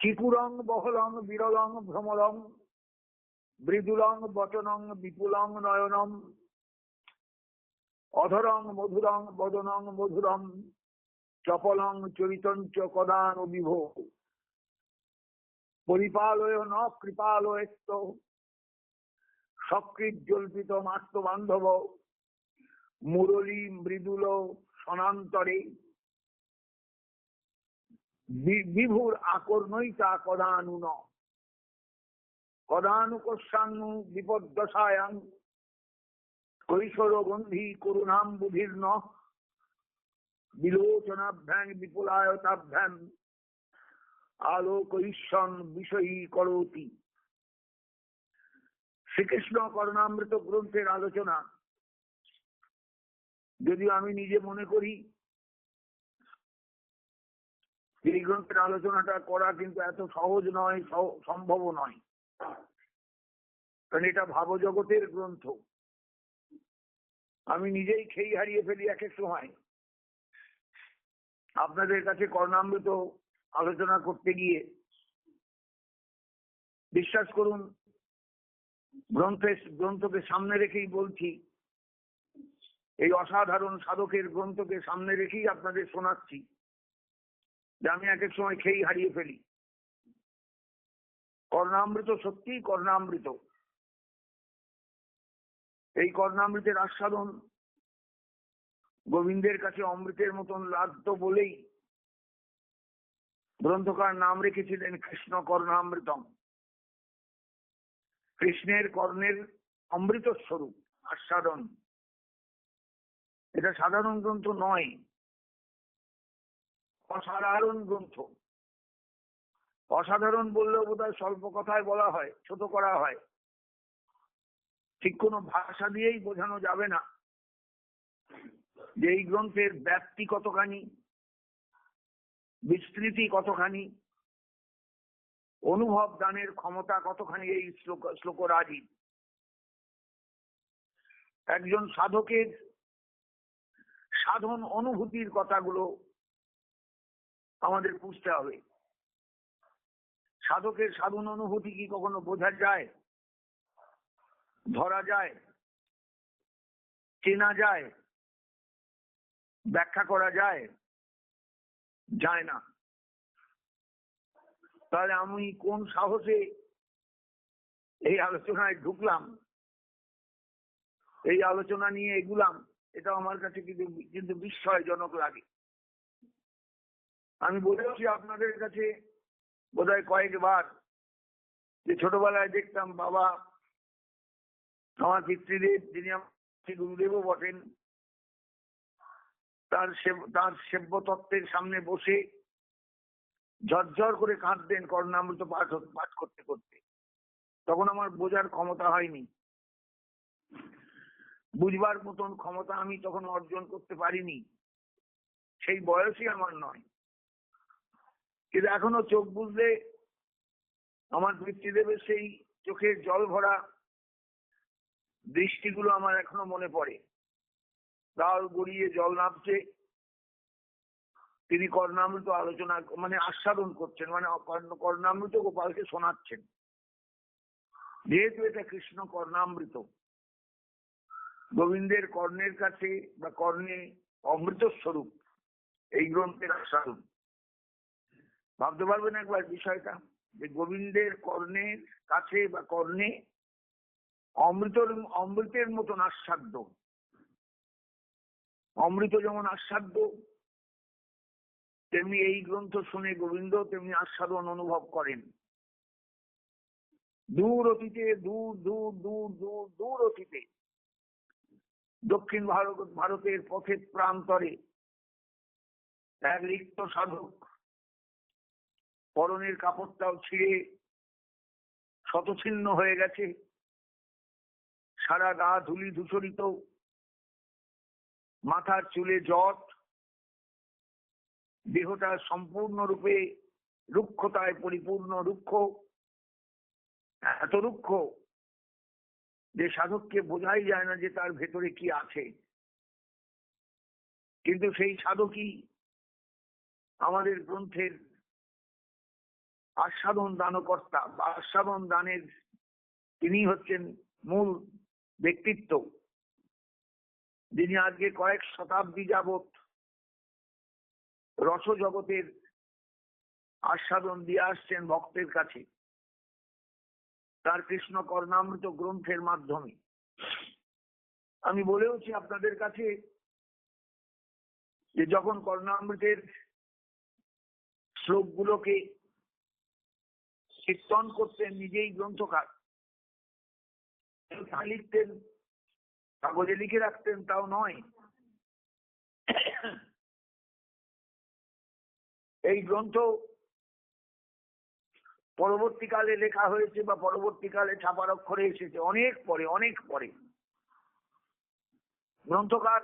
চিকুরং বহলং বিরলং ভ্রমরং মৃদুলং বচনং বিপুলং নয়নম, অধরং মধুরং বদনং মধুরম, চপলং চরিতঞ্চ কদান বিভো পরিপালয় ন কৃপালয়স্ত সকৃত জল্পিত মাত্র বান্ধব মুরলী মৃদুল সনান্তরে। বিভুর আকর্ণইতা কদানুন কদানুকস্যাঙ্গু বিপদ্দশায়াং। কৈশোর গন্ধি করুণাম বুধির্ন বিলোচনাভ্যাং বিপুলায়তাভ্যাং। আলোকঈশন বিষয়ী করতি। শ্রীকৃষ্ণ করণামৃত গ্রন্থের আলোচনা। যদিও আমি নিজে মনে করি এই গ্রন্থের আলোচনাটা করা কিন্তু এত সহজ নয় সম্ভবও নয়। কারণ এটা ভাবজগতের গ্রন্থ। আমি নিজেই খেই হারিয়ে ফেলি এক এক সময়। আপনাদের কাছে কর্ণামৃত আলোচনা করতে গিয়ে বিশ্বাস করুন গ্রন্থে গ্রন্থকে সামনে রেখেই বলছি, এই অসাধারণ সাধকের গ্রন্থকে সামনে রেখেই আপনাদের শোনাচ্ছি। যে আমি এক এক সময় খেই হারিয়ে ফেলি। কর্ণামৃত সত্যিই কর্ণামৃত। এই কর্ণামৃতের আস্বাদন গোবিন্দের কাছে অমৃতের মতন লাগত বলেই গ্রন্থকার নাম রেখেছিলেন কৃষ্ণ কর্ণামৃতম। কৃষ্ণের কর্ণের অমৃত স্বরূপ আস্বাদন। এটা সাধারণ গ্রন্থ নয়। অসাধারণ গ্রন্থ। অসাধারণ বললেও বোধহয় স্বল্প কথায় বলা হয়, ছোট করা হয়। ঠিক কোনো ভাষা দিয়েই বোঝানো যাবে না যে এই গ্রন্থের ব্যাপ্তি কতখানি, বিস্তৃতি কতখানি, অনুভব দানের ক্ষমতা কতখানি এই শ্লোক শ্লোকরাজি একজন সাধকের সাধন অনুভূতির কথাগুলো আমাদের বুঝতে হবে। সাধকের সাধন অনুভূতি কি কখনো বোঝা যায়? ধরা যায়? চেনা যায়? ব্যাখ্যা করা যায়? যায় না। তাহলে আমি কোন সাহসে এই আলোচনায় ঢুকলাম? এই আলোচনা নিয়ে এগুলাম? এটা আমার কাছে কিন্তু কিন্তু বিস্ময়জনক লাগে। আমি বলেছি আপনাদের কাছে বোধহয় কয়েকবার যে ছোটবেলায় দেখতাম বাবা আমার পিতৃদেব যিনি আমার গুরুদেবও বটেন, তার তার সেব্য তত্ত্বের সামনে বসে ঝরঝর করে কাঁদতেন কর্ণামৃত পাঠ পাঠ করতে করতে। তখন আমার বোঝার ক্ষমতা হয়নি। বুঝবার মতন ক্ষমতা আমি তখন অর্জন করতে পারিনি। সেই বয়সই আমার নয়। কিন্তু এখনও চোখ বুঝলে আমার পিতৃদেবের সেই চোখের জল ভরা দৃষ্টিগুলো আমার এখনও মনে পড়ে। গাল গড়িয়ে জল নামছে তিনি কর্ণামৃত আলোচনা মানে আস্বাদন করছেন মানে কর্ণামৃত গোপালকে শোনাচ্ছেন। যেহেতু এটা কৃষ্ণ কর্ণামৃত, গোবিন্দের কর্ণের কাছে বা কর্ণে অমৃত স্বরূপ, এই গ্রন্থের আস্বাদন। ভাবতে পারবেন একবার বিষয়টা, যে গোবিন্দের কর্ণের কাছে বা কর্ণে অমৃতর অমৃতের মতন আস্বাদ্য অমৃত যেমন আস্বাদ্য তেমনি এই গ্রন্থ শুনে গোবিন্দ তেমনি আস্বাদন অনুভব করেন। দূর অতীতে, দূর দূর দূর দূর দূর অতীতে, দক্ষিণ ভারত, ভারতের পথের প্রান্তরে এক রিক্ত সাধক পরনের কাপড়টাও ছিঁড়ে শতছিন্ন হয়ে গেছে। সারা গা ধুলি ধূসরিত। মাথার চুলে জট। দেহটা সম্পূর্ণরূপে রুক্ষতায় পরিপূর্ণ রুক্ষ। এত রুক্ষ যে সাধককে বোঝাই যায় না যে তার ভেতরে কি আছে। কিন্তু সেই সাধকই আমাদের গ্রন্থের আস্বাদন দানকর্তা বা আস্বাদন দানের তিনি হচ্ছেন মূল ব্যক্তিত্ব। যিনি আজকে কয়েক শতাব্দী যাবৎ রস জগতের আস্বাদন দিয়ে আসছেন ভক্তের কাছে। তার কৃষ্ণ কর্ণামৃত গ্রন্থের মাধ্যমে। আমি বলেওছি আপনাদের কাছে যে যখন কর্ণামৃতের শ্লোকগুলোকে কীর্তন করতেন নিজেই গ্রন্থকার। লিখতেন, কাগজে লিখে রাখতেন, তাও নয়। এই গ্রন্থ পরবর্তীকালে লেখা হয়েছে বা পরবর্তীকালে ছাপার অক্ষরে এসেছে, অনেক পরে অনেক পরে। গ্রন্থকার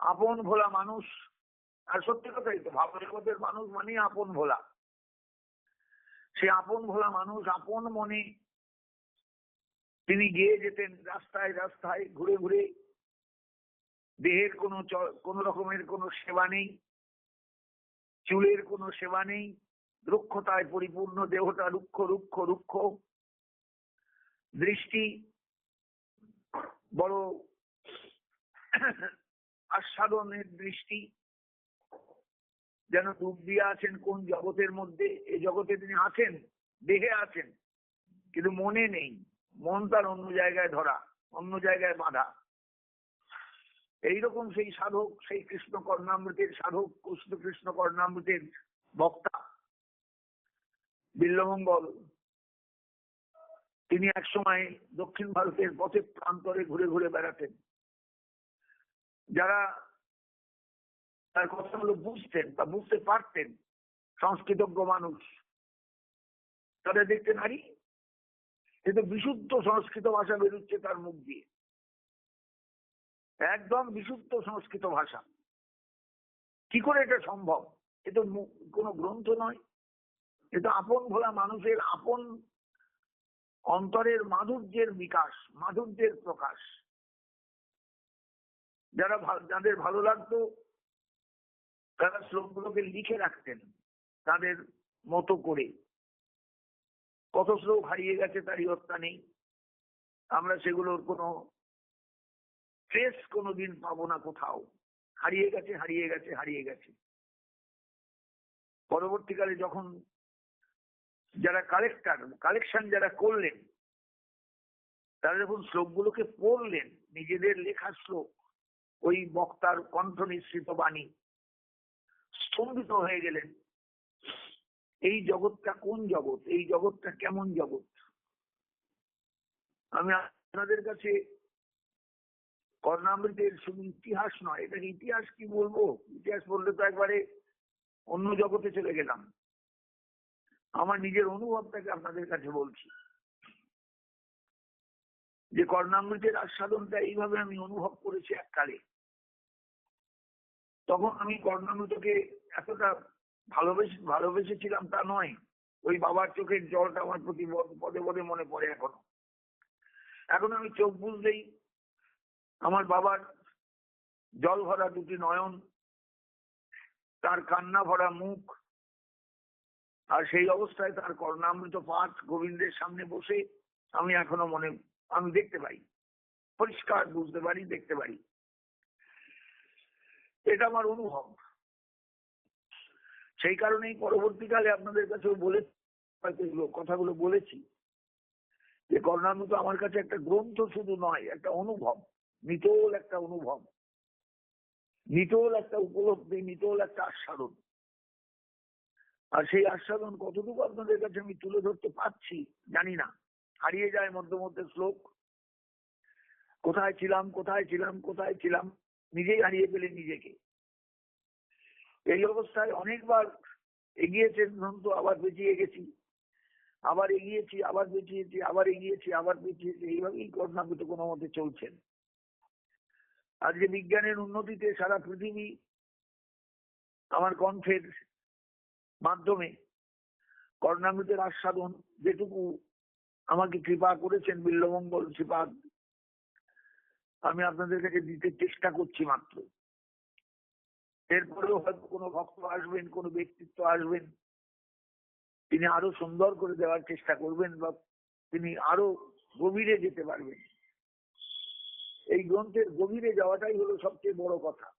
আপন ভোলা মানুষ, আর সত্যি কথাই তো ভাবরেকতের মানুষ মানে আপন ভোলা। সে আপন ভোলা মানুষ, আপন মনে। তিনি গিয়ে যেতেন রাস্তায় রাস্তায়, ঘুরে ঘুরে। দেহের কোনো কোন রকমের কোনো সেবা নেই। চুলের কোনো সেবা নেই। রুক্ষতায় পরিপূর্ণ, দেহটা রুক্ষ রুক্ষ রুক্ষ। দৃষ্টি বড় আস্বাদনের দৃষ্টি। যেন ডুব দিয়ে আছেন কোন জগতের মধ্যে এই জগতে তিনি আছেন, দেহে আছেন, কিন্তু মনে নেই। মন তার অন্য জায়গায় ধরা, অন্য জায়গায় বাঁধা। এইরকম সেই সাধক, সেই কৃষ্ণ কর্ণামৃতের সাধক কৃষ্ণ কৃষ্ণ কর্ণামৃতের বক্তা, বিল্লমঙ্গল। তিনি এক সময় দক্ষিণ ভারতের পথে প্রান্তরে ঘুরে ঘুরে বেড়াতেন। যারা তার কথাগুলো বুঝতেন বা বুঝতে পারতেন সংস্কৃতজ্ঞ মানুষ। তাদের দেখতেন আরে কিন্তু বিশুদ্ধ সংস্কৃত ভাষা বেরোচ্ছে তার মুখ দিয়ে। একদম বিশুদ্ধ সংস্কৃত ভাষা। কি করে এটা সম্ভব? এ তো কোনো গ্রন্থ নয়। এটা আপন ভোলা মানুষের আপন অন্তরের মাধুর্যের বিকাশ, মাধুর্যের প্রকাশ। যারা যাদের ভালো লাগতো তারা শ্লোকগুলোকে লিখে রাখতেন তাদের মতো করে। কত শ্লোক হারিয়ে গেছে তারই হত্যা নেই। আমরা সেগুলোর কোনো ট্রেস কোনোদিন পাবো না কোথাও। হারিয়ে গেছে হারিয়ে গেছে হারিয়ে গেছে। পরবর্তীকালে যখন যারা কালেক্টার কালেকশন যারা করলেন, তারা যখন শ্লোকগুলোকে পড়লেন, নিজেদের লেখা শ্লোক, ওই বক্তার কণ্ঠ নিঃসৃত বাণী স্তম্ভিত হয়ে গেলেন। এই জগৎটা কোন জগৎ? এই জগৎটা কেমন জগৎ? আমি আপনাদের কাছে কর্ণামৃতের শুধু ইতিহাস নয় এটা ইতিহাস কি বলব? ইতিহাস বললে তো একবারে অন্য জগতে চলে গেলাম। আমার নিজের অনুভবটাকে আপনাদের কাছে বলছি। যে কর্ণামৃতের আস্বাদনটা এইভাবে আমি অনুভব করেছি এককালে। তখন আমি কর্ণামৃতকে এতটা ভালোবেসে, ভালোবেসেছিলাম তা নয়। ওই বাবার চোখের জলটা আমার প্রতি পদে পদে মনে পড়ে এখনও। এখন আমি চোখ বুঝলেই আমার বাবার জল ভরা দুটি নয়ন, তার কান্না ভরা মুখ, আর সেই অবস্থায় তার কর্ণামৃত পাঠ গোবিন্দের সামনে বসে আমি এখনও মনে, আমি দেখতে পাই। পরিষ্কার বুঝতে পারি, দেখতে পারি। এটা আমার অনুভব। সেই কারণেই পরবর্তীকালে আপনাদের কাছেও বলে কথাগুলো বলেছি, যে কর্ণামৃত আমার কাছে একটা গ্রন্থ শুধু নয়, একটা অনুভব নিটোল একটা অনুভব। নিটোল একটা উপলব্ধি নিটোল একটা আস্বাদন। আর সেই আস্বাদন কতটুকু আপনাদের কাছে আমি তুলে ধরতে পারছি জানি না। হারিয়ে যায় মধ্যে মধ্যে শ্লোক। কোথায় ছিলাম কোথায় ছিলাম কোথায় ছিলাম? নিজেই হারিয়ে ফেলে নিজেকে। এই অবস্থায় অনেকবার এগিয়েছেন তো আবার বেঁচিয়ে গেছি, আবার এগিয়েছি, আবার বেঁচিয়েছি, আবার এগিয়েছি, আবার বেঁচিয়েছি, এইভাবেই কর্ণাগত কোনো মতে চলছেন। আজকে বিজ্ঞানের উন্নতিতে সারা পৃথিবী আমার কণ্ঠের মাধ্যমে কর্ণামৃতের আস্বাদন যেটুকু আমাকে কৃপা করেছেন বিল্লমঙ্গল শ্রীপাদ আমি আপনাদের কাছে দিতে চেষ্টা করছি মাত্র। এরপরেও হয়তো কোনো ভক্ত আসবেন, কোনো ব্যক্তিত্ব আসবেন, তিনি আরও সুন্দর করে দেওয়ার চেষ্টা করবেন বা তিনি আরও গভীরে যেতে পারবেন। এই গ্রন্থের গভীরে যাওয়াটাই হলো সবচেয়ে বড় কথা।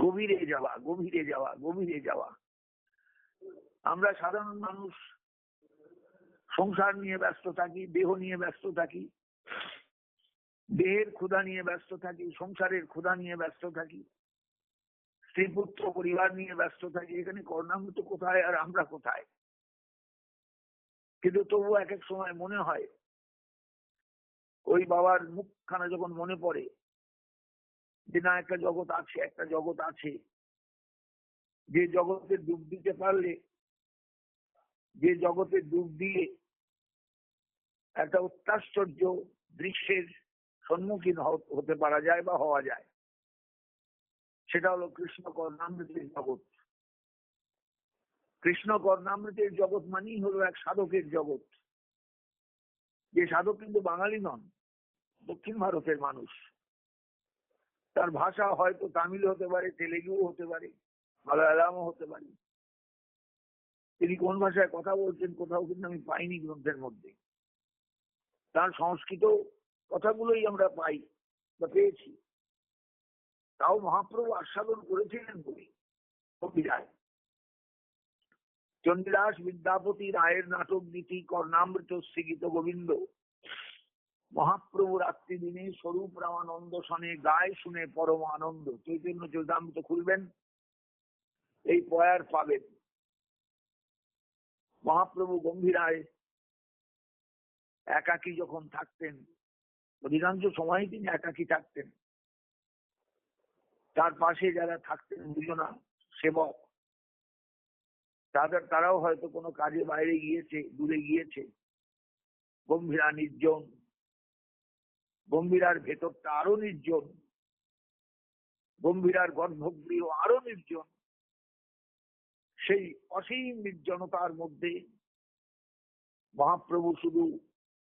গভীরে যাওয়া গভীরে যাওয়া গভীরে যাওয়া। আমরা সাধারণ মানুষ, সংসার নিয়ে ব্যস্ত থাকি, দেহ নিয়ে ব্যস্ত থাকি। দেহের ক্ষুধা নিয়ে ব্যস্ত থাকি, সংসারের ক্ষুধা নিয়ে ব্যস্ত থাকি স্ত্রী পুত্র পরিবার নিয়ে ব্যস্ত থাকি, এখানে কর্ণামৃত কোথায় আর আমরা কোথায়? কিন্তু তবু এক এক সময় মনে হয়, ওই বাবার মুখখানা যখন মনে পড়ে, যে না, একটা জগৎ আছে, একটা জগৎ আছে, যে জগতে ডুব দিতে পারলে, যে জগতে ডুব দিয়ে একটা অত্যাশ্চর্য দৃশ্যের সম্মুখীন হতে পারা যায় বা হওয়া যায়। সেটা হলো কৃষ্ণ কর্ণামৃতের জগৎ। কৃষ্ণ কর্ণামৃতের জগৎ মানেই হলো এক সাধকের জগৎ। যে সাধক কিন্তু বাঙালি নন, দক্ষিণ ভারতের মানুষ। তার ভাষা হয়তো তামিল হতে পারে তেলেগুও হতে পারে, মালায়ালামও হতে পারে। তিনি কোন ভাষায় কথা বলছেন কোথাও কিন্তু আমি পাইনি গ্রন্থের মধ্যে। তার সংস্কৃত কথাগুলোই আমরা পাই বা পেয়েছি। তাও মহাপ্রভু আস্বাদন করেছিলেন বলে কবিরায় চন্দ্রাস বিদ্যাপতি রায়ের নাটক নীতি কর্ণামৃত শ্রীগীত গোবিন্দ। মহাপ্রভু রাত্রি দিনে স্বরূপ রামানন্দ সনে গায়ে শুনে পরম আনন্দ। চৈতন্য চৈতামৃত খুলবেন, এই পয়ার পাবেন। মহাপ্রভু গম্ভীরায় একাকী যখন থাকতেন অধিকাংশ সময় তিনি একাকী থাকতেন। তার পাশে যারা থাকতেন দুজনা সেবক, তাদের, তারাও হয়তো কোনো কাজে বাইরে গিয়েছে, দূরে গিয়েছে। গম্ভীরা নির্জন, গম্ভীরার ভেতরটা আরও নির্জন, গম্ভীরার গর্ভগৃহ আরও নির্জন। সেই অসীম নির্জনতার মধ্যে মহাপ্রভু শুধু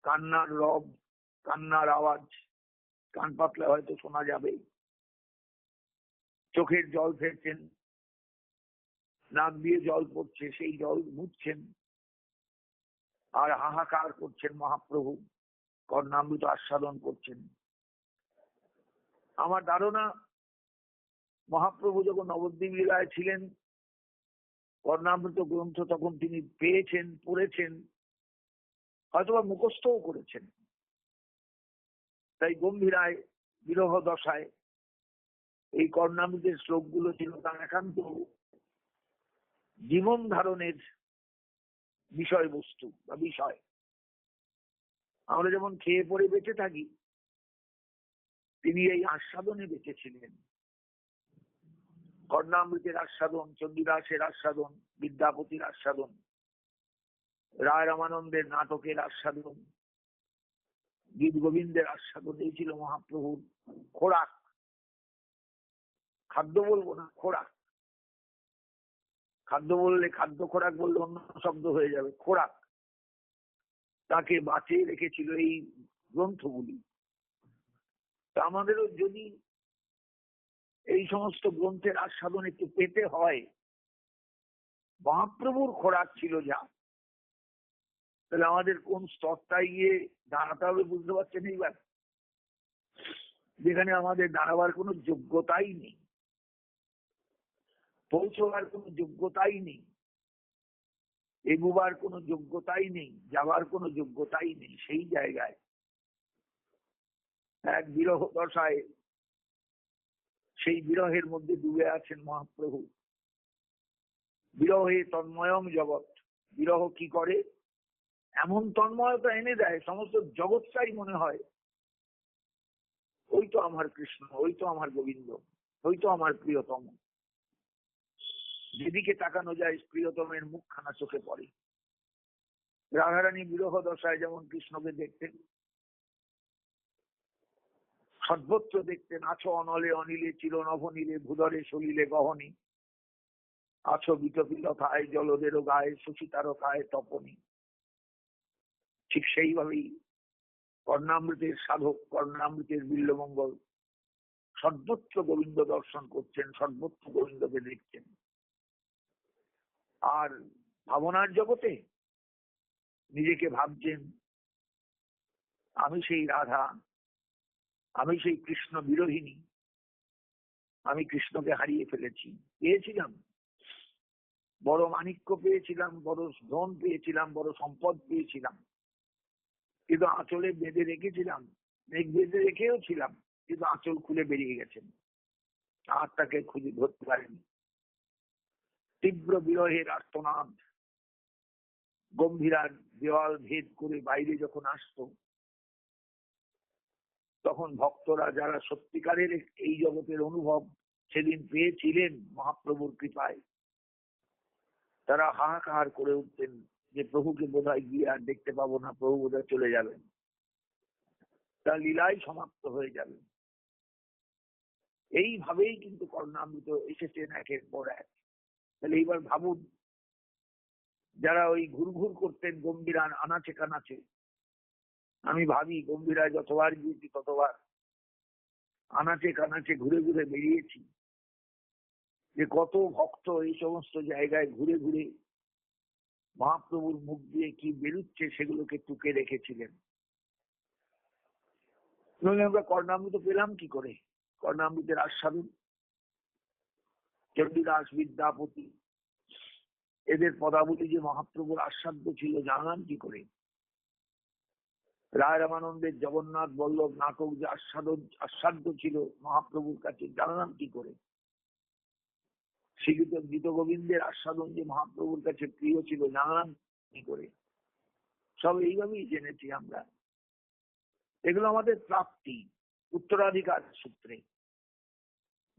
কান্নার রব কান্নার আওয়াজ, কান পাতলে হয়তো শোনা যাবে চোখের জল ফেলছেন নাক দিয়ে জল পড়ছে, সেই জল মুছছেন, আর হাহাকার করছেন মহাপ্রভু, কর্ণামৃত আস্বাদন করছেন। আমার ধারণা, মহাপ্রভু যখন নবদ্বীপ লীলায় ছিলেন, কর্ণামৃত গ্রন্থ তখন তিনি পেয়েছেন, পড়েছেন, হয়তোবা মুখস্থও করেছেন। তাই গম্ভীরায়, বিরহ দশায় এই কর্ণামৃতের শ্লোকগুলো ছিল তার একান্ত জীবন ধারণের বিষয়বস্তু বা বিষয়। আমরা যেমন খেয়ে পরে বেঁচে থাকি, তিনি এই আস্বাদনে বেঁচেছিলেন কর্ণামৃতের আস্বাদন, চণ্ডীদাসের আস্বাদন, বিদ্যাপতির আস্বাদন রায় রামানন্দের নাটকের আস্বাদন গীত গোবিন্দের আস্বাদন এই ছিল মহাপ্রভুর খোরাক। খাদ্য বলব না, খোরাক। খাদ্য বললে খাদ্য খোরাক বললে অন্য শব্দ হয়ে যাবে, খোরাক। তাকে বাঁচিয়ে রেখেছিল এই গ্রন্থগুলি। তা আমাদেরও যদি এই সমস্ত গ্রন্থের আস্বাদন একটু পেতে হয়, মহাপ্রভুর খোরাক ছিল যা। তাহলে আমাদের কোন স্তরটায় গিয়ে দাঁড়াতে হবে বুঝতে পারছেন এইবার? যেখানে আমাদের দাঁড়াবার কোনো যোগ্যতাই নেই। পৌঁছবার কোনো যোগ্যতাই নেই। এগুবার কোনো যোগ্যতাই নেই। যাবার কোনো যোগ্যতাই নেই। সেই জায়গায় এক বিরহ দশায় সেই বিরহের মধ্যে ডুবে আছেন মহাপ্রভু। বিরহে তন্ময়ম জগৎ। বিরহ কি করে? এমন তন্ময়তা এনে দেয়, সমস্ত জগৎটাই মনে হয়, ওই তো আমার কৃষ্ণ, ওই তো আমার গোবিন্দ, ওই তো আমার প্রিয়তম। যেদিকে তাকানো যায়, প্রিয়তমের মুখখানা চোখে পড়ে। রাধারানী বিরহ দশায় যেমন কৃষ্ণকে দেখতেন সর্বত্র দেখতেন, আছো অনলে অনিলে চির নভনীলে ভূধরে সলিলে গহনী, আছো বিতপিলথায়, জলদেরও গায়ে সুচিতার গায়ে তপনী। ঠিক সেইভাবেই কর্ণামৃতের সাধক, কর্ণামৃতের বিল্লমঙ্গল, সর্বত্র গোবিন্দ দর্শন করছেন, সর্বত্র গোবিন্দকে দেখছেন। আর ভাবনার জগতে নিজেকে ভাবছেন, আমি সেই রাধা, আমি সেই কৃষ্ণ বিরোহিনী আমি কৃষ্ণকে হারিয়ে ফেলেছি। পেয়েছিলাম। বড় মাণিক্য পেয়েছিলাম, বড় ধন পেয়েছিলাম, বড় সম্পদ পেয়েছিলাম। কিন্তু আঁচলে বেঁধে রেখেছিলাম। মেঘ বেঁধে রেখেও ছিলাম, কিন্তু আঁচল খুলে বেরিয়ে গেছেন আর তাকে খুঁজে ধরতে পারেনি। তীব্র বিরহের আর্তনাদ, গম্ভীরার দেওয়াল ভেদ করে বাইরে যখন আসতো, তখন ভক্তরা যারা সত্যিকারের এই জগতের অনুভব সেদিন পেয়েছিলেন মহাপ্রভুর কৃপায়, তারা হাহাকার করে উঠতেন যে প্রভুকে বোধহয় গিয়ে আর দেখতে পাবো না, প্রভু বোধহয় চলে যাবেন। তার লীলাই সমাপ্ত হয়ে যাবে এইভাবেই কিন্তু কর্ণামৃত এসেছেন একের পর এক। তাহলে এইবার ভাবুন, যারা ওই ঘুর ঘুর করতেন গম্ভীরান আনাচে কানাচে, আমি ভাবি গম্ভীরায় যতবার গিয়েছি ততবার আনাচে কানাচে ঘুরে ঘুরে বেরিয়েছি। যে কত ভক্ত এই সমস্ত জায়গায় ঘুরে ঘুরে মহাপ্রভুর মুখ দিয়ে কি বেরুচ্ছে সেগুলোকে টুকে রেখেছিলেন। নইলে আমরা কর্ণামৃত পেলাম কি করে? কর্ণামৃতের আস্বাদন, চণ্ডীদাস বিদ্যাপতি, এদের পদাবলী যে মহাপ্রভুর আস্বাদ্য ছিল, জানলাম কি করে? রায় রামানন্দের জগন্নাথ বল্লভ নাটক যে আস্বাদন আস্বাদ্য ছিল মহাপ্রভুর কাছে, জানলাম কি করে? শ্রীযুত গীত গোবিন্দের আস্বাদন যে মহাপ্রভুর কাছে প্রিয় ছিল জানলাম কি করে। সব এইভাবেই জেনেছি আমরা। এগুলো আমাদের প্রাপ্তি, উত্তরাধিকার সূত্রে।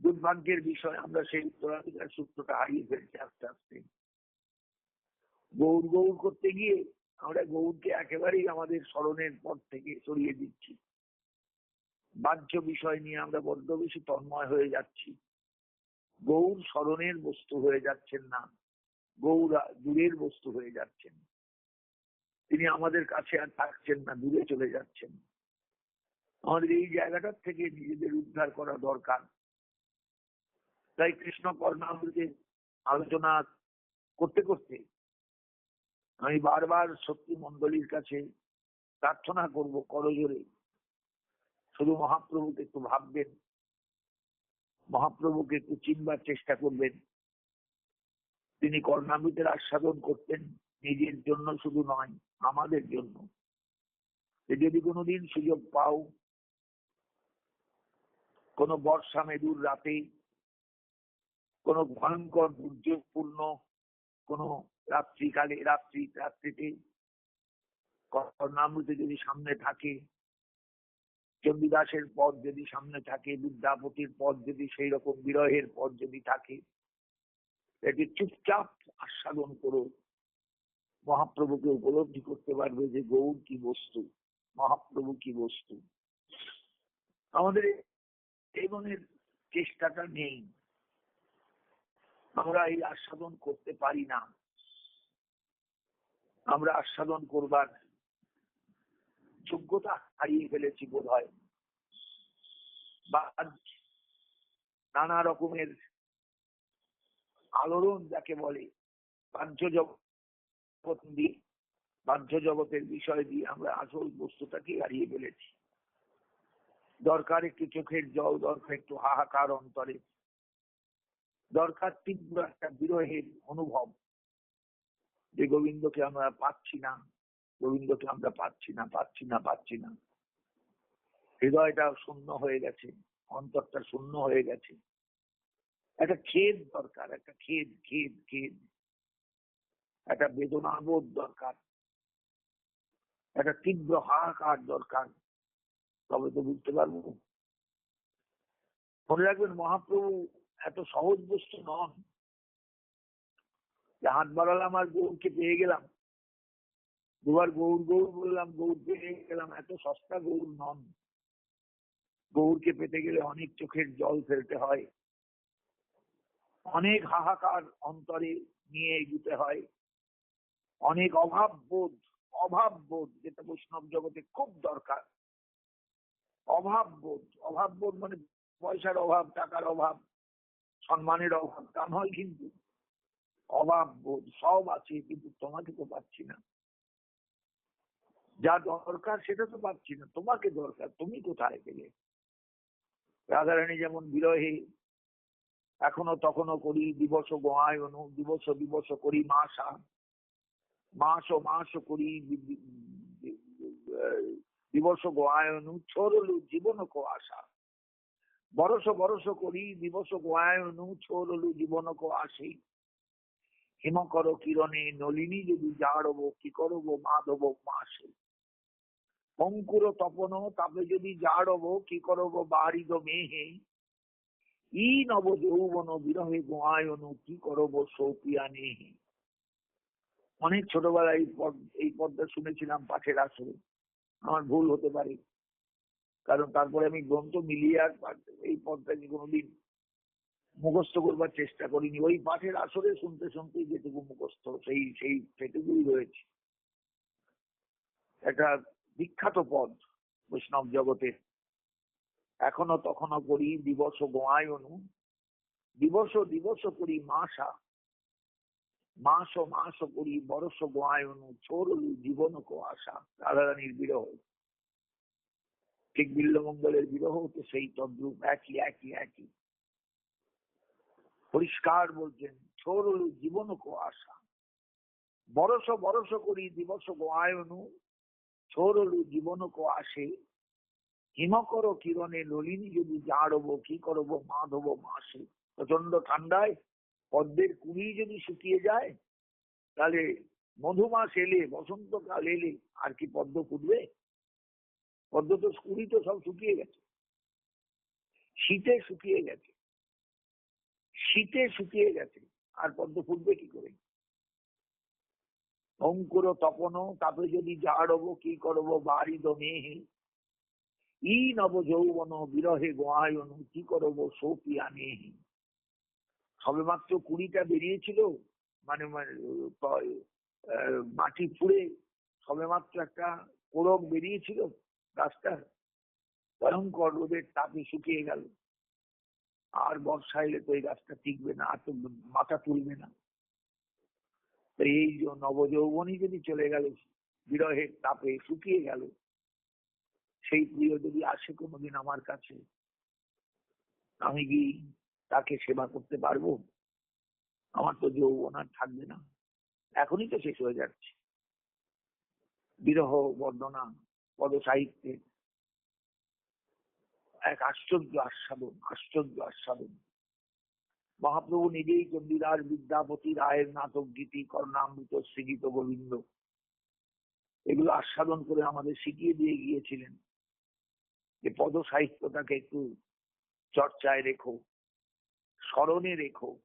দুর্ভাগ্যের বিষয়, আমরা সেই উত্তরাধিকার সূত্রটা হারিয়ে ফেলছি আস্তে আস্তে। গৌর গৌর করতে গিয়ে আমরা গৌরকে একেবারেই আমাদের স্মরণের পর থেকে সরিয়ে দিচ্ছি। বাহ্য বিষয় নিয়ে আমরা বড্ড বেশি তন্ময় হয়ে যাচ্ছি। গৌর স্মরণের বস্তু হয়ে যাচ্ছেন না, গৌর দূরের বস্তু হয়ে যাচ্ছেন। তিনি আমাদের কাছে আর থাকছেন না, দূরে চলে যাচ্ছেন। আমাদের এই জায়গাটার থেকে নিজেদের উদ্ধার করা দরকার। তাই কৃষ্ণ কর্ণামৃতের আলোচনা করতে করতে আমি বারবার সত্যি মন্ডলীর কাছে প্রার্থনা করব করজোরে। শুধু মহাপ্রভুকে একটু ভাববেন মহাপ্রভুকে একটু চিনবার চেষ্টা করবেন। তিনি কর্ণামৃতের আস্বাদন করতেন নিজের জন্য শুধু নয়, আমাদের জন্য। যদি কোনোদিন সুযোগ পাও, কোন বর্ষা মেদুর রাতে, কোন ভয়ঙ্কর দুর্যোগপূর্ণ কোন রাত্রিকালে, রাত্রি, রাত্রিতে কর্ণামৃত যদি সামনে থাকে চণ্ডীদাসের পদ যদি সামনে থাকে, বিদ্যাপতির পদ যদি সেই রকম বিরহের পদ যদি থাকে, এটি চুপচাপ আস্বাদন করো মহাপ্রভুকে উপলব্ধি করতে পারবে যে গৌর কি বস্তু, মহাপ্রভু কি বস্তু। আমাদের মনের চেষ্টাটা নেই। আমরা এই আস্বাদন করতে পারি না। আমরা আস্বাদন করবার যোগ্যতা হারিয়ে ফেলেছি বোধ হয় বা নানা রকমের আলোড়ন যাকে বলে বাহ্য জগৎ দিয়ে বাহ্য জগতের বিষয় দিয়ে আমরা আসল বস্তুটাকে হারিয়ে ফেলেছি। দরকার একটু চোখের জল, দরকার একটু হাহাকার অন্তরে। দরকার তীব্র একটা বিরহের অনুভব। যে গোবিন্দকে আমরা পাচ্ছি না। গোবিন্দকে আমরা পাচ্ছি না পাচ্ছি না পাচ্ছি না। হৃদয়টা শূন্য হয়ে গেছে, অন্তরটা শূন্য হয়ে গেছে। একটা খেদ দরকার, একটা খেদ খেদ খেদ। একটা বেদনাবোধ দরকার। একটা তীব্র হাহাকার দরকার। তবে তো বুঝতে পারব। মনে রাখবেন, মহাপ্রভু এত সহজ বস্তু নন যে হাত বাড়ালাম আর গৌরকে পেয়ে গেলাম। দুবার গৌর গৌর বললাম, গৌর পেয়ে গেলাম, এত সস্তা গৌর নন। গৌরকে পেতে গেলে অনেক চোখের জল ফেলতে হয়। অনেক হাহাকার অন্তরে নিয়ে এগুতে হয়। অনেক অভাব বোধ অভাব বোধ, যেটা বৈষ্ণব জগতে খুব দরকার। অভাব বোধ অভাব বোধ মানে পয়সার অভাব, টাকার অভাব, সম্মানের অভাব, তা নয় কিন্তু। অভাব বোধ, সব আছে, কিন্তু তোমাকে তো পাচ্ছি না। যা দরকার সেটা তো পাচ্ছি না। তোমাকে দরকার, তুমি কোথায় গেলে রাধারানী যেমন বিরহে, এখনও তখনও করি দিবস গোয়ায়নু দিবস দিবস করি মাসা, মাস ও মাস করি দিবস গোয়ায়নু ছোরলু জীবন কো আশা। বরস বরস করি দিবস গোয়ায়নু ছোরলু জীবন কো আসি হিমকর কিরণে নলিনী যদি জাড়ব, কি করব মাধব মাসে? অঙ্কুর তপন তাপে যদি জাড়ব, কি করব বাড়িদ মেহে? ই নব যৌবন বিরহে গোয়ায়নু, কি করব সৌপিয়া নেহে? অনেক ছোটবেলায় এই পদ, এই পদটা শুনেছিলাম পাঠের আসরে। আমার ভুল হতে পারে। কারণ তারপরে আমি গ্রন্থ মিলিয়ে আর এই পদটাকে কোনোদিন মুখস্থ করবার চেষ্টা করিনি। ওই পাঠের আসরে শুনতে শুনতে যেটুকু মুখস্থ, সেই সেই সেটুকুই রয়েছে। একটা বিখ্যাত পদ বৈষ্ণব জগতের এখনও তখনো করি দিবস গোয়ায়নু। দিবস দিবস করি মাসা। মাস মাস করি বরস গোয়ায়নু। ছোরলু জীবন কো আশা। রাধারানীর বিরহ। ঠিক বিল্লমঙ্গলের বিরহ তো সেই তদ্রুপ। একই একই একই। পরিষ্কার বলছেন ছোরলু জীবন কো আশা। বরস বরস করি দিবস গোয়ায়নু। ছোরলু জীবন কো আসে। হিমকর কিরণে নলিনী যদি জাড়ব, কি করব মাধব মাসে? প্রচণ্ড ঠান্ডায় পদ্মের কুড়ি যদি শুকিয়ে যায়, তাহলে মধুমাস এলে, বসন্তকাল এলে আর কি পদ্ম ফুটবে? পদ্ম তো, কুড়ি তো সব শুকিয়ে গেছে। শীতে শুকিয়ে গেছে। শীতে শুকিয়ে গেছে। আর পদ্ম ফুটবে কি করে? অঙ্কুর তপন তাপে যদি জাড়ব কি করব? বাড়িদ মেহে ই নব যৌবন বিরহে গোয়ায়নু কি করব? সৌপিয়া নেহি। সবে মাত্র কুড়িটা বেরিয়েছিল মানে মানে, মাটি ফুড়ে সবে মাত্র একটা কোরক বেরিয়েছিল গাছটা ভয়ঙ্কর রোদের তাপে শুকিয়ে গেল। আর বর্ষা এলে তো এই গাছটা টিকবে না আর তো মাথা তুলবে না। এই নবযৌবনই যদি চলে গেল, বিরহের তাপে শুকিয়ে গেল, সেই প্রিয় যদি আসে কোনোদিন আমার কাছে, আমি কি তাকে সেবা করতে পারব? আমার তো যৌবন আর থাকবে না। এখনই তো শেষ হয়ে যাচ্ছে। বিরহ বর্ণনা পদ সাহিত্যে এক আশ্চর্য আস্বাদন আশ্চর্য আস্বাদন। মহাপ্রভু নিজেই চণ্ডীদাস বিদ্যাপতি রায়ের নাটক গীতি কর্ণামৃত শ্রীগীত গোবিন্দ। এগুলো আস্বাদন করে আমাদের শিখিয়ে দিয়ে গিয়েছিলেন। যে পদ সাহিত্যটাকে একটু চর্চায় রেখো, স্মরণে রেখো,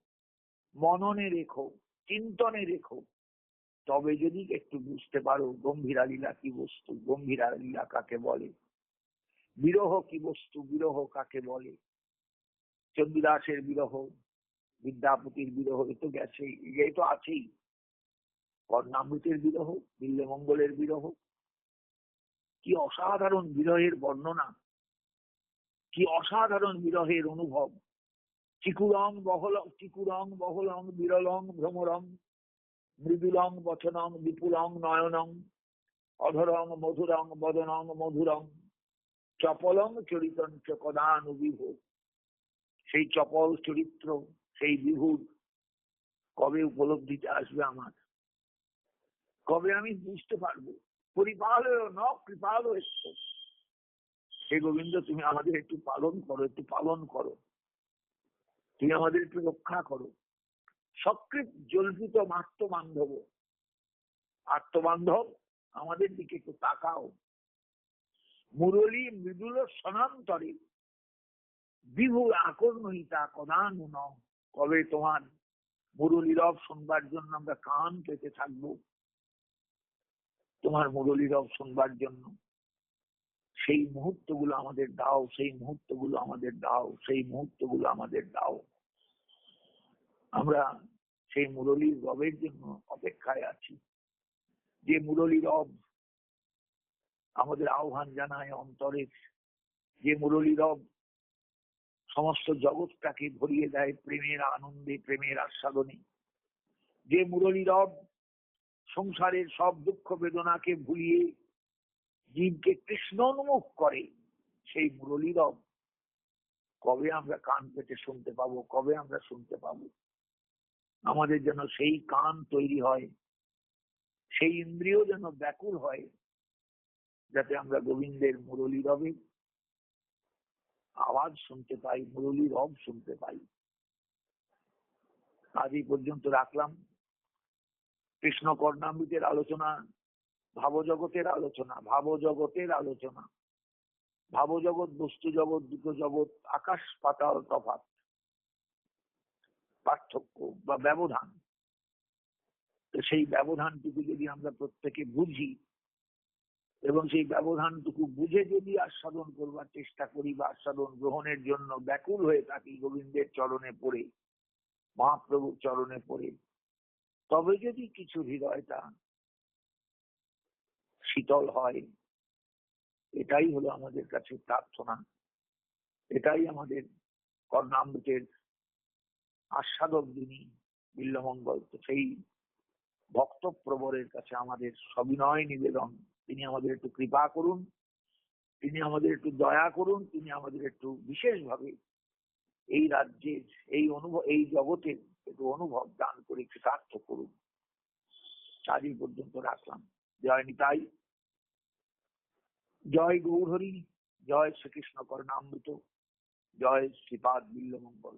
মননে রেখো, চিন্তনে রেখো। তবে যদি একটু বুঝতে পারো গম্ভীরা লীলা কি বস্তু, গম্ভীরা লীলা কাকে বলে, বিরহ কি বস্তু, বিরহ কাকে বলে চন্দ্রদাসের বিরহ বিদ্যাপতির বিরহ এ তো গেছেই এই তো আছেই। কর্ণামৃতের বিরহ বিল্লমঙ্গলের বিরহ। কি অসাধারণ বিরহের বর্ণনা! কি অসাধারণ বিরহের অনুভব! চিকুরং বহল, চিকুরং বহলং, বিরলং ভ্রমরং, মৃদুলং বচনং, বিপুলং নয়নং, অধরং মধুরং বদনং মধুরং, চপলং চরিতং চ কদানুবিভ। সেই চপল চরিত্র সেই বিভুর কবে উপলব্ধিতে আসবে আমার? কবে আমি বুঝতে পারব? পরিপাল ন কৃপাল হে গোবিন্দ, তুমি আমাদের একটু পালন করো, একটু পালন করো। তুমি আমাদের একটু রক্ষা করো। সক্রিয় জল্পিত মাত্র বান্ধব আত্মবান্ধব, আমাদের দিকে একটু তাকাও। মুরলী মৃদুল সনান্তরে বিভুর আকর্ণহিতা কদানু ন কবে তোমার মুরলী রব শুনবার জন্য আমরা কান পেতে থাকব? তোমার মুরলী রব শুনবার জন্য। সেই মুহূর্তগুলো আমাদের দাও, সেই মুহূর্তগুলো আমাদের দাও, সেই মুহূর্তগুলো আমাদের দাও। আমরা সেই মুরলীর রবের জন্য অপেক্ষায় আছি। যে মুরলী রব আমাদের আহ্বান জানায় অন্তরের, যে মুরলী রব সমস্ত জগৎটাকে ভরিয়ে দেয় প্রেমের আনন্দে, প্রেমের আস্বাদনে। যে মুরলী রব সংসারের সব দুঃখ বেদনাকে ভুলিয়ে জীবকে কৃষ্ণ উন্মুখ করে, সেই মুরলী রব কবে আমরা কান পেতে শুনতে পাবো, কবে আমরা শুনতে পাবো? আমাদের যেন সেই কান তৈরি হয়, সেই ইন্দ্রিয় যেন ব্যাকুল হয়, যাতে আমরা গোবিন্দের মুরলী রবে আওয়াজ শুনতে পাই মুরলী রব শুনতে পাই। আজ পর্যন্ত রাখলাম। কৃষ্ণ কর্ণামৃতের আলোচনা, ভাবজগতের আলোচনা ভাবজগতের আলোচনা। ভাবজগৎ বস্তু জগৎ দুটো জগৎ আকাশ, পাতাল, তফাৎ, পার্থক্য বা ব্যবধান। তো সেই ব্যবধানটুকু যদি আমরা প্রত্যেকে বুঝি এবং সেই ব্যবধানটুকু বুঝে যদি আস্বাদন করবার চেষ্টা করি বা আস্বাদন গ্রহণের জন্য ব্যাকুল হয়ে থাকি গোবিন্দের চরণে পড়ে, মহাপ্রভুর চরণে পড়ে, তবে যদি কিছু হৃদয়টা শীতল হয়, এটাই হলো আমাদের কাছে প্রার্থনা, এটাই আমাদের কর্ণামৃতের আস্বাদক যিনি বিল্লমঙ্গল তো সেই ভক্ত প্রবরের কাছে আমাদের সবিনয় নিবেদন। তিনি আমাদের একটু কৃপা করুন, তিনি আমাদের একটু দয়া করুন, তিনি আমাদের একটু বিশেষভাবে এই রাজ্যের, এই অনুভব, এই জগতের একটু অনুভব দান করে কৃতার্থ করুন। আজ পর্যন্ত রাখলাম। জয় নিতাই। জয় গৌরহরি, জয় শ্রীকৃষ্ণ করণামৃত, জয় শ্রীপাদ বিল্লমঙ্গল।